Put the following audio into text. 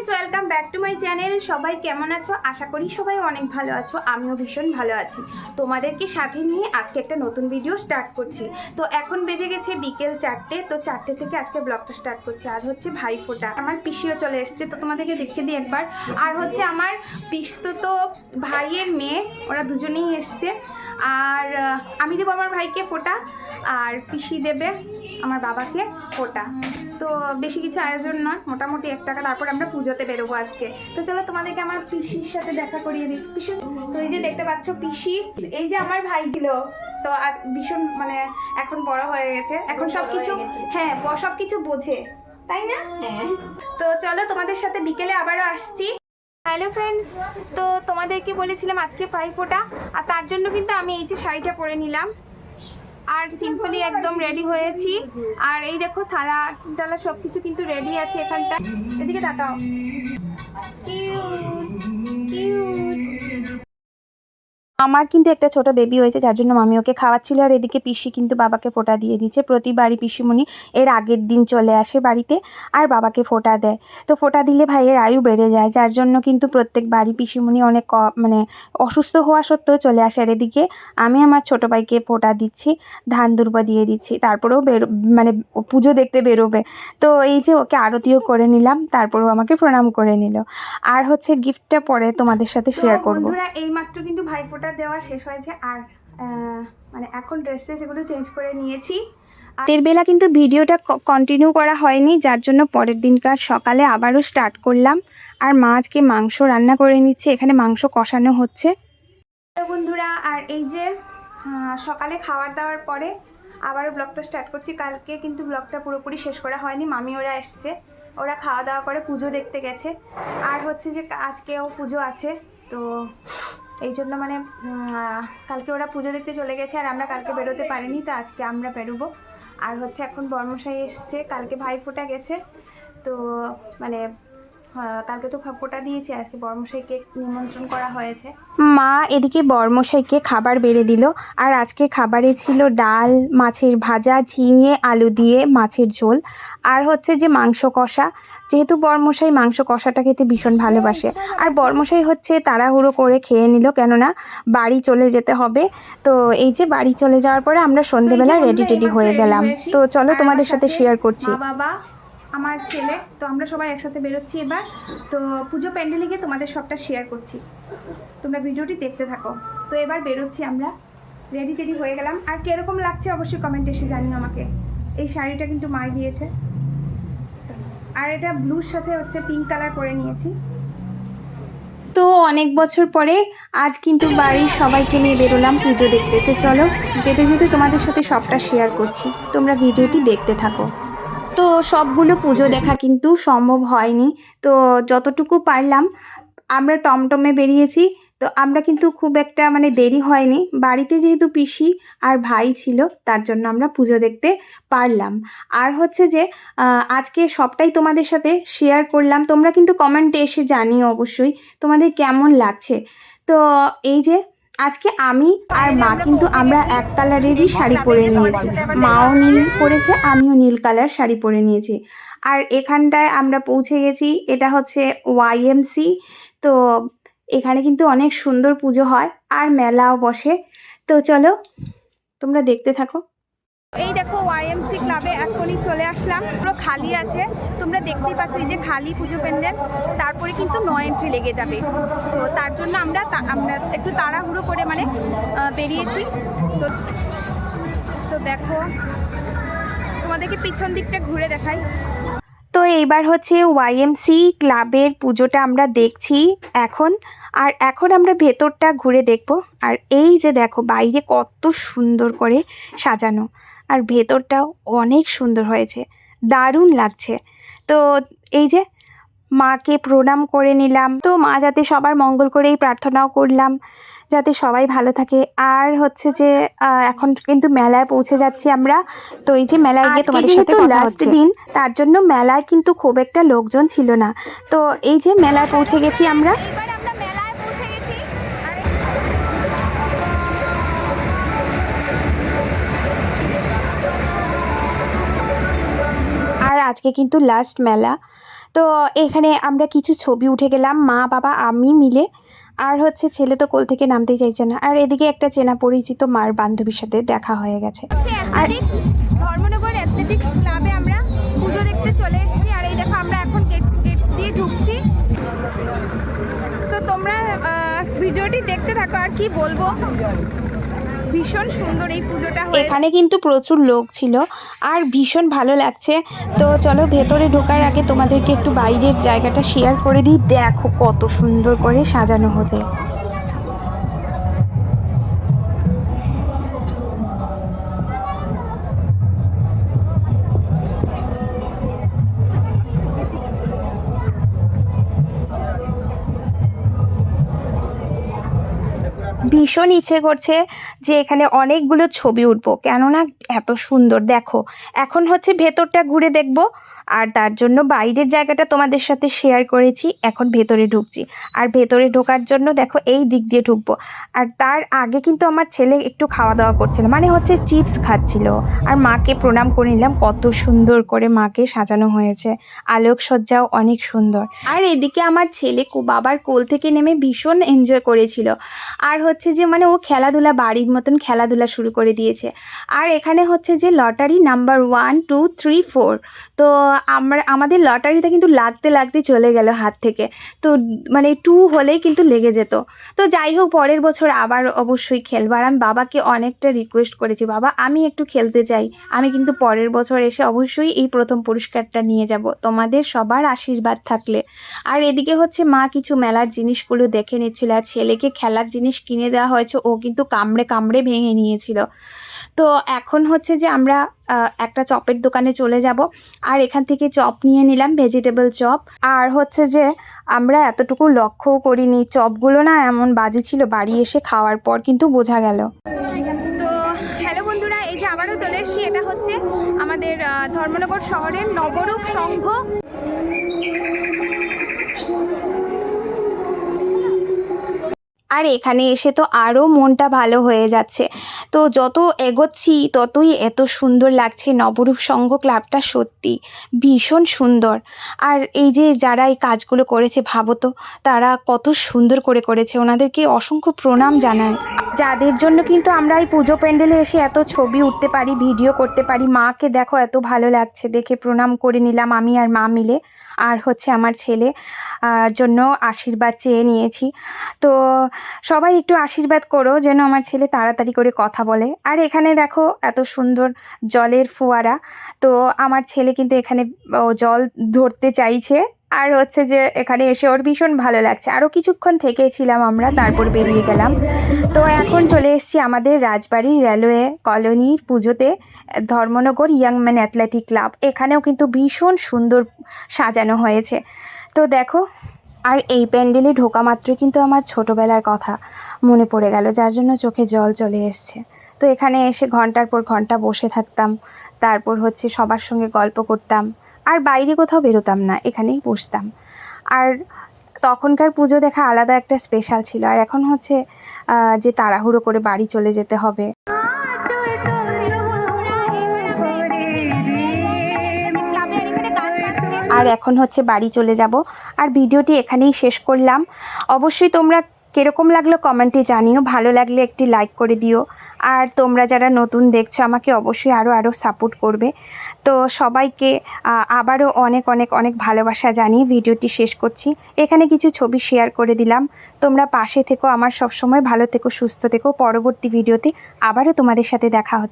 Friends welcome back to my channel সবাই কেমন আছো? আশা করি সবাই অনেক ভালো আছো। আমিও ভীষণ ভালো আছি। তোমাদেরকে সাথে নিয়ে আজকে একটা নতুন ভিডিও স্টার্ট করছি। তো এখন বেজে গেছে বিকেল চারটে। তো চারটে থেকে আজকে ব্লগটা স্টার্ট করছি। আজ হচ্ছে ভাই ফোটা। আমার পিসিও চলে এসছে। তো তোমাদেরকে দেখে দিই একবার। আর হচ্ছে আমার তো ভাইয়ের মেয়ে। ওরা দুজনেই এসছে। আর আমি দেবো আমার ভাইকে ফোটা। আর পিসি দেবে আমার বাবাকে ফোটা। তো বেশি কিছু আয়োজন নয়। মোটামুটি এক টাকা। তারপর আমরা পুজোতে বেরোবো আজকে। তো চলো তোমাদেরকে আমার পিসির সাথে দেখা করিয়ে দিই। পিসি তো এই যে দেখতে পাচ্ছ পিসি এই যে আমার ভাই ছিল তো আজ ভীষণ মানে এখন বড় হয়ে গেছে। এখন সব কিছু হ্যাঁ সব কিছু বোঝে তাই না? তো চলো তোমাদের সাথে বিকেলে আবারও আসছি। হ্যালো ফ্রেন্ডস তো তোমাদেরকে বলেছিলাম আজকে পাই ফোটা আর তার জন্য কিন্তু আমি এই যে শাড়িটা পরে নিলাম। আর সিম্পলি একদম রেডি হয়েছি। আর এই দেখো, থালা টালা সবকিছু কিন্তু রেডি আছে এখানটা এদিকে তাকাও। Cute cute. আমার কিন্তু একটা ছোট বেবি হয়েছে যার জন্য মামি ওকে খাওয়াচ্ছিল আর এদিকে পিসি কিন্তু বাবাকে ফোঁটা দিয়ে দিচ্ছে প্রতিবারই পিসিমণি এর আগের দিন চলে আসে বাড়িতে আর বাবাকে ফোঁটা দেয়। তো ফোঁটা দিলে ভাইয়ের আয়ু বেড়ে যায় যার জন্য কিন্তু প্রত্যেক বাড়ি পিসিমণি অনেক মানে অসুস্থ হওয়া সত্ত্বেও চলে আসে। আর এদিকে আমি আমার ছোট ভাইকে ফোঁটা দিচ্ছি ধান দুর্বা দিয়ে দিচ্ছি তারপরেও বেরো মানে পুজো দেখতে বেরোবে। তো এই যে ওকে আরতিও করে নিলাম তারপরেও আমাকে প্রণাম করে নিল। আর হচ্ছে গিফটটা পরে তোমাদের সাথে শেয়ার করব। বন্ধুরা এইমাত্র কিন্তু ভাই ভাইফোঁটা দেওয়া শেষ হয়েছে। আর মানে এখন ড্রেস এগুলো চেঞ্জ করে নিয়েছি। রাতের বেলা কিন্তু ভিডিওটা কন্টিনিউ করা হয়নি যার জন্য পরের দিনকার সকালে আবারও স্টার্ট করলাম। আর মা আজকে মাংস রান্না করে নিচ্ছে এখানে মাংস কষানো হচ্ছে। বন্ধুরা আর এই যে সকালে খাওয়ার দাওয়ার পরে আবারও ব্লগটা স্টার্ট করছি। কালকে কিন্তু ব্লগটা পুরোপুরি শেষ করা হয়নি মামি ওরা এসছে। ওরা খাওয়া দাওয়া করে পুজো দেখতে গেছে। আর হচ্ছে যে আজকেও পুজো আছে তো এই জন্য মানে কালকে ওরা পুজো দেখতে চলে গেছে আর আমরা কালকে বেরোতে পারিনি, তো আজকে আমরা বেরোবো। আর হচ্ছে এখন বর্মশাই এসছে, কালকে ভাই ফোটা গেছে। তো মানে কালকে তো ফোটা দিয়েছি আজকে বর্মশাইকে নিমন্ত্রণ করা হয়েছে। মা এদিকে বর্মশাইকে খাবার বেড়ে দিল আর আজকে খাবারে ছিল ডাল মাছের ভাজা ঝিঙে আলু দিয়ে মাছের ঝোল আর হচ্ছে যে মাংস কষা। যেহেতু বর্মশাই মাংস কষাটা খেতে ভীষণ ভালোবাসে আর বর্মশাই হচ্ছে তাড়াহুড়ো করে খেয়ে নিল কেননা বাড়ি চলে যেতে হবে। তো এই যে বাড়ি চলে যাওয়ার পরে আমরা সন্ধেবেলা রেডি টেডি হয়ে গেলাম। তো চলো তোমাদের সাথে শেয়ার করছি। বাবা আমার ছেলে, তো আমরা সবাই একসাথে বেরোচ্ছি এবার। তো পুজো প্যান্ডেলে গিয়ে তোমাদের সবটা শেয়ার করছি। তোমরা ভিডিওটি দেখতে থাকো। তো এবার বেরোচ্ছি আমরা। রেডি টেডি হয়ে গেলাম। আর কীরকম লাগছে অবশ্যই কমেন্টে এসে জানিও আমাকে। এই শাড়িটা কিন্তু মাই দিয়েছে। আর এটা ব্লুর সাথে হচ্ছে পিঙ্ক কালার করে নিয়েছি। তো অনেক বছর পরে আজ কিন্তু বাড়ির সবাইকে নিয়ে বেরোলাম পুজো দেখতে। তো চলো, যেতে যেতে তোমাদের সাথে সবটা শেয়ার করছি। তোমরা ভিডিওটি দেখতে থাকো। তো সবগুলো পুজো দেখা কিন্তু সম্ভব হয়নি। তো যতটুকু পারলাম, আমরা টমটমে বেরিয়েছি। তো আমরা কিন্তু খুব একটা মানে দেরি হয়নি। বাড়িতে যেহেতু পিসি আর ভাই ছিল, তার জন্য আমরা পুজো দেখতে পারলাম। আর হচ্ছে যে আজকে সবটাই তোমাদের সাথে শেয়ার করলাম। তোমরা কিন্তু কমেন্টে এসে জানিও অবশ্যই তোমাদের কেমন লাগছে। তো এই যে আজকে আমি আর মা কিন্তু আমরা এক কালারেরই শাড়ি পরে নিয়েছি। মাও নীল পরেছে, আমিও নীল কালার শাড়ি পরে নিয়েছি। আর এখানটায় আমরা পৌঁছে গেছি, এটা হচ্ছে ওয়াইএমসি তো এখানে কিন্তু অনেক সুন্দর পুজো হয়, আর মেলাও বসে। তো চলো, তোমরা দেখতে থাকো। এই দেখো ওয়াইএমসি ক্লাবে এখনই চলে আসলাম। পুরো খালি আছে। তোমরা দেখতেই পাচ্ছ এই যে খালি পুজো প্যান্ডেল তারপরে কিন্তু নো এন্ট্রি লেগে যাবে। তো তার জন্য আমরা আমরা একটু তাড়াহুড়ো করে মানে বেরিয়েছি। তো তো দেখো, তোমাদেরকে পিছন দিকটা ঘুরে দেখাই। তো এইবার হচ্ছে ওয়াইএমসি ক্লাবের পুজোটা আমরা দেখছি এখন। আর এখন আমরা ভেতরটা ঘুরে দেখব। আর এই যে দেখো, বাইরে কত সুন্দর করে সাজানো। আর ভেতরটাও অনেক সুন্দর হয়েছে। দারুণ লাগছে। তো এই যে মাকে প্রণাম করে নিলাম। তো মা যাতে সবার মঙ্গল করেই প্রার্থনাও করলাম যাতে সবাই ভালো থাকে। আর হচ্ছে যে এখন কিন্তু মেলায় পৌঁছে যাচ্ছি আমরা। তো এই যে মেলায় গিয়ে তোমাদের সাথে লাস্ট দিন তার জন্য মেলায় কিন্তু খুব একটা লোকজন ছিল না। তো এই যে মেলায় পৌঁছে গেছি আমরা। আজকে কিন্তু লাস্ট মেলা। তো এখানে আমরা কিছু ছবি উঠে গেলাম, মা, বাবা, আমি মিলে। আর হচ্ছে ছেলে তো কোল থেকে নামতেই চাইছে না। আর এদিকে একটা চেনা পরিচিত মার বান্ধবীর সাথে দেখা হয়ে গেছে। আর ধর্মনগর অ্যাথলেটিক্স ক্লাবে আমরা পুজো দেখতে চলে এসেছি। আর এই দেখো আমরা এখন গেট গেট দিয়ে ঢুকছি। তো তোমরা ভিডিওটি দেখতে থাকো। আর কি বলব? ভীষণ সুন্দর এই পুজোটা এখানে কিন্তু প্রচুর লোক ছিল আর ভীষণ ভালো লাগছে। তো চলো ভেতরে ঢোকার আগে তোমাদেরকে একটু বাইরের জায়গাটা শেয়ার করে দিই। দেখো কত সুন্দর করে সাজানো হয়েছে। ভীষণ ইচ্ছে করছে যে এখানে অনেকগুলো ছবি উঠবো। কেননা এত সুন্দর, দেখো। এখন হচ্ছে ভেতরটা ঘুরে দেখব। আর তার জন্য বাইরের জায়গাটা তোমাদের সাথে শেয়ার করেছি, এখন ভেতরে ঢুকছি। আর ভেতরে ঢোকার জন্য দেখো এই দিক দিয়ে ঢুকবো। আর তার আগে কিন্তু আমার ছেলে একটু খাওয়া দাওয়া করছিল মানে হচ্ছে চিপস খাচ্ছিল। আর মাকে প্রণাম করে নিলাম, কত সুন্দর করে মাকে সাজানো হয়েছে। আলোকসজ্জাও অনেক সুন্দর। আর এদিকে আমার ছেলে বাবার কোল থেকে নেমে ভীষণ এনজয় করেছিল। আর হচ্ছে যে মানে ও খেলাধুলা, বাড়ির মতন খেলাধুলা শুরু করে দিয়েছে। আর এখানে হচ্ছে যে lottery number one two three four তো আমরা, আমাদের লটারিটা কিন্তু লাগতে লাগতে চলে গেল হাত থেকে। তো মানে টু হলেই কিন্তু লেগে যেত। তো যাই হোক, পরের বছর আবার অবশ্যই খেলব। আর আমি বাবাকে অনেকটা রিকোয়েস্ট করেছি, বাবা, আমি একটু খেলতে চাই। আমি কিন্তু পরের বছর এসে অবশ্যই এই প্রথম পুরস্কারটা নিয়ে যাব। তোমাদের সবার আশীর্বাদ থাকলে। আর এদিকে হচ্ছে মা কিছু মেলার জিনিসগুলো দেখে নিচ্ছিল। আর ছেলেকে খেলার জিনিস কিনে দেওয়া হয়েছে, ও কিন্তু কামড়ে কামড়ে ভেঙে নিয়েছিল। তো এখন হচ্ছে যে আমরা একটা চপের দোকানে চলে যাব। আর এখান থেকে চপ নিয়ে নিলাম ভেজিটেবল চপ। আর হচ্ছে যে আমরা এতটুকু লক্ষ্যও করিনি, চপগুলো না এমন বাজে ছিল, বাড়ি এসে খাওয়ার পর কিন্তু বোঝা গেল। তো হ্যালো বন্ধুরা আবারও চলে এসেছি, এটা হচ্ছে আমাদের ধর্মনগর শহরের নবরূপ সংঘ। আর এখানে এসে তো আরও মনটা ভালো হয়ে যাচ্ছে। তো যত এগোচ্ছি, ততই এত সুন্দর লাগছে নবরূপ সংঘ ক্লাবটা সত্যি। ভীষণ সুন্দর। আর এই যে যারা এই কাজগুলো করেছে, ভাবো তো, তারা কত সুন্দর করে করেছে। ওনাদেরকে অসংখ্য প্রণাম জানায় যাদের জন্য কিন্তু আমরা এই পুজো প্যান্ডেলে এসে এত ছবি উঠতে পারি, ভিডিও করতে পারি, মাকে দেখো এত ভালো লাগছে দেখে প্রণাম করে নিলাম আমি আর মা মিলে। আর হচ্ছে আমার ছেলে জন্য আশীর্বাদ চেয়ে নিয়েছি। তো সবাই একটু আশীর্বাদ করো যেন আমার ছেলে তাড়াতাড়ি করে কথা বলে। আর এখানে দেখো এত সুন্দর জলের ফোয়ারা। তো আমার ছেলে কিন্তু এখানে জল ধরতে চাইছে। আর হচ্ছে যে এখানে এসে ওর ভীষণ ভালো লাগছে। আরও কিছুক্ষণ থেকেছিলাম আমরা, তারপর বেরিয়ে গেলাম। তো এখন চলে এসেছি আমাদের রাজবাড়ির রেলওয়ে কলোনির পুজোতে, Dharmanagar young man athletic club. এখানেও কিন্তু ভীষণ সুন্দর সাজানো হয়েছে। তো দেখো, আর এই প্যান্ডেলে ঢোকা মাত্রই কিন্তু আমার ছোটোবেলার কথা মনে পড়ে গেল, যার জন্য চোখে জল চলে এসছে। তো এখানে এসে ঘণ্টার পর ঘণ্টা বসে থাকতাম, তারপর হচ্ছে সবার সঙ্গে গল্প করতাম। আর বাইরে কোথাও বেরোতাম না, এখানেই বসতাম। আর তখনকার পুজো দেখা আলাদা একটা স্পেশাল ছিল। আর এখন হচ্ছে যে তাড়াহুড়ো করে বাড়ি চলে যেতে হবে। আর এখন হচ্ছে বাড়ি চলে যাব। আর ভিডিওটি এখানেই শেষ করলাম। অবশ্যই তোমরা কীরকম লাগল কমেন্টে জানিও। ভালো লাগলে একটি লাইক করে দিও। আর তোমরা যারা নতুন দেখছ, আমাকে অবশ্যই আরও আরও সাপোর্ট করবে। তো সবাইকে আবারও অনেক অনেক অনেক ভালোবাসা জানিয়ে ভিডিওটি শেষ করছি। এখানে কিছু ছবি শেয়ার করে দিলাম। তোমরা পাশে থেকো। আমার সবসময় ভালো থেকো, সুস্থ থেকো। পরবর্তী ভিডিওতে আবারও তোমাদের সাথে দেখা হচ্ছে।